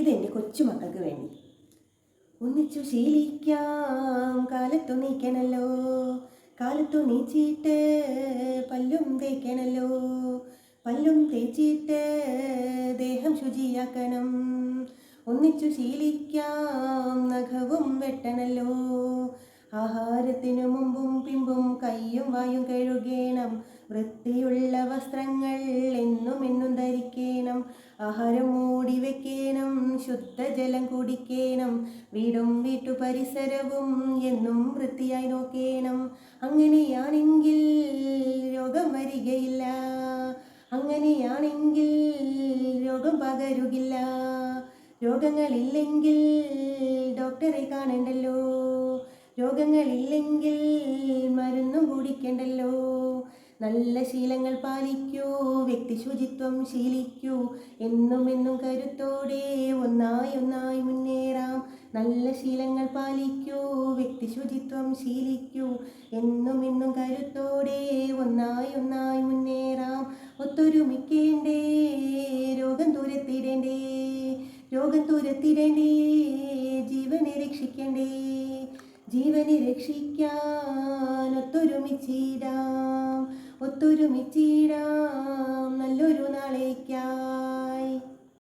ഇതെന്റെ കൊച്ചുമക്കൾക്ക് വേണ്ടി. ഒന്നിച്ചു ശീലിക്കാം. കാലത്തു നീക്കണല്ലോ. കാലത്തു നീച്ചിട്ട് പല്ലും തേക്കണല്ലോ. പല്ലും തേച്ചിട്ട് ദേഹം ശുചിയാക്കണം. ഒന്നിച്ചു ശീലിക്കാം. നഖവും വെട്ടണല്ലോ. ആഹാരത്തിനു മുമ്പും പിമ്പും കയ്യും വായും കഴുകേണം. വൃത്തിയുള്ള വസ്ത്രങ്ങൾ എന്നും എന്നും ധരിക്കണം. ആഹാരം മൂടി വെക്കേണം. ശുദ്ധജലം കുടിക്കേണം. വീടും വീട്ടു പരിസരവും എന്നും വൃത്തിയായി നോക്കേണം. അങ്ങനെയാണെങ്കിൽ രോഗം വരികയില്ല. അങ്ങനെയാണെങ്കിൽ രോഗം പകരുകില്ല. രോഗങ്ങളില്ലെങ്കിൽ ഡോക്ടറെ കാണണ്ടല്ലോ. രോഗങ്ങളില്ലെങ്കിൽ മരുന്നും കുടിക്കണ്ടല്ലോ. നല്ല ശീലങ്ങൾ പാലിക്കൂ വ്യക്തി ശുചിത്വം ശീലിക്കൂ. എന്നും എന്നും കരുത്തോടെ ഒന്നായി ഒന്നായി മുന്നേറാം. നല്ല ശീലങ്ങൾ പാലിക്കൂ വ്യക്തി ശുചിത്വം ശീലിക്കൂ. എന്നും എന്നും കരുത്തോടെ ഒന്നായി ഒന്നായി മുന്നേറാം. ഒത്തൊരുമിക്കേണ്ടേ രോഗം തുരത്തിടേണ്ടേ രോഗം തുരത്തിടേണ്ടേ ജീവനെ രക്ഷിക്കണ്ടേ ജീവനെ രക്ഷിക്കാൻ ഒത്തൊരുമിച്ചിടാം. ഒത്തൊരുമിച്ചിടാം നല്ലൊരു നാളേക്കാം